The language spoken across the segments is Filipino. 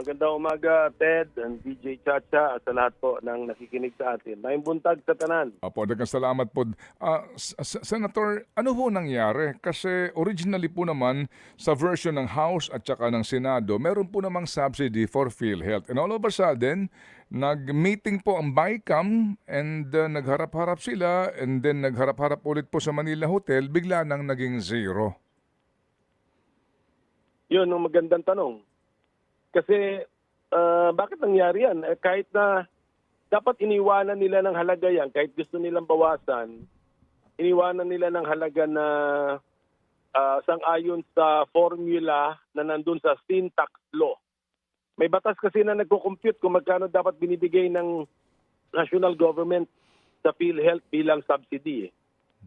Magandang umaga, Ted and DJ Chacha at sa lahat po ng nakikinig sa atin. May buntag sa tanan. Apo, dagang salamat po. S- Senator, ano ho nangyari? Kasi originally po naman sa version ng House at saka ng Senado, meron po namang subsidy for PhilHealth. And all of a sudden, nag-meeting po ang BICAM and uh, nagharap-harap sila and then nagharap-harap ulit po sa Manila Hotel, bigla nang naging zero. Yun ang magandang tanong. Kasi ah, bakit nangyari yan? Eh, kahit na dapat iniwanan nila ng halaga yan, kahit gusto nilang bawasan, iniwanan nila ng halaga na ah, sang-ayon sa formula na nandun sa syntax law. May batas kasi na nagko-compute kung magkano dapat binibigay ng national government sa PhilHealth bilang subsidy. eh.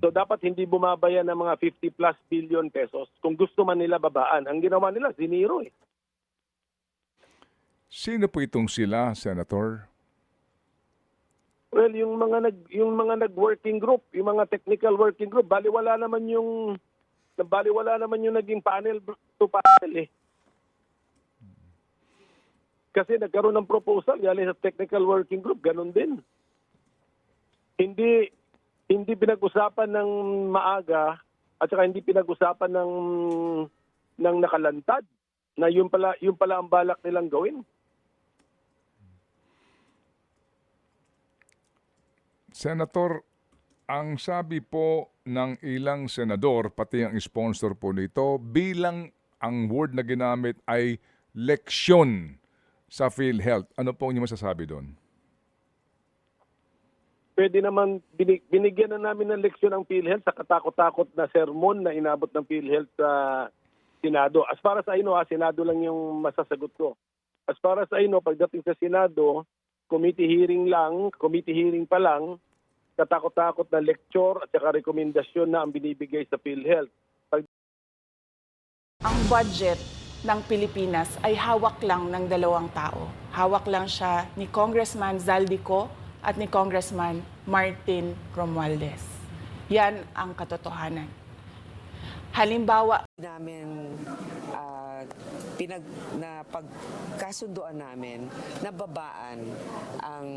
So dapat hindi bumabaya ng mga 50 plus billion pesos kung gusto man nila babaan. Ang ginawa nila, ziniro eh. Sino po itong sila, Senator? Well, yung mga nag yung mga nag-working group, yung mga technical working group, baliwala naman yung baliwala naman yung naging panel to panel eh. Kasi nagkaroon ng proposal galing sa technical working group, ganun din. Hindi hindi pinag-usapan ng maaga at saka hindi pinag-usapan ng ng nakalantad na yun pala yun pala ang balak nilang gawin. Senator, ang sabi po ng ilang senador, pati ang sponsor po nito, bilang ang word na ginamit ay leksyon sa PhilHealth. Ano po ang inyong masasabi doon? pwede naman binig, binigyan na namin ng leksyon ng PhilHealth sa katakot-takot na sermon na inabot ng PhilHealth sa Senado. As para sa ino, ha, Senado lang yung masasagot ko. As para sa ino, pagdating sa Senado, committee hearing lang, committee hearing pa lang, katakot-takot na lecture at saka rekomendasyon na ang binibigay sa PhilHealth. Pag Ang budget ng Pilipinas ay hawak lang ng dalawang tao. Hawak lang siya ni Congressman Zaldico at ni Congressman Martin Romualdez. Yan ang katotohanan. Halimbawa, namin ah, pinag na pagkasunduan namin na babaan ang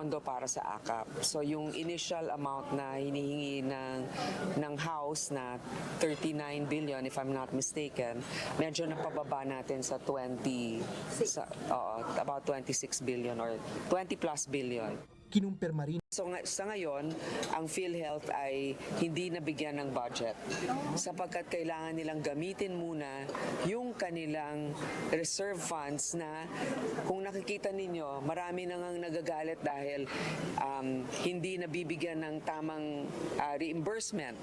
pondo para sa AKAP. So yung initial amount na hinihingi ng ng House na 39 billion if I'm not mistaken, medyo napababa natin sa 20 sa oo, about 26 billion or 20 plus billion. Kinumpirma rin So sa ngayon, ang PhilHealth ay hindi nabigyan ng budget sapagkat kailangan nilang gamitin muna yung kanilang reserve funds na kung nakikita ninyo, marami nang ang nagagalit dahil um, hindi nabibigyan ng tamang ah, reimbursement.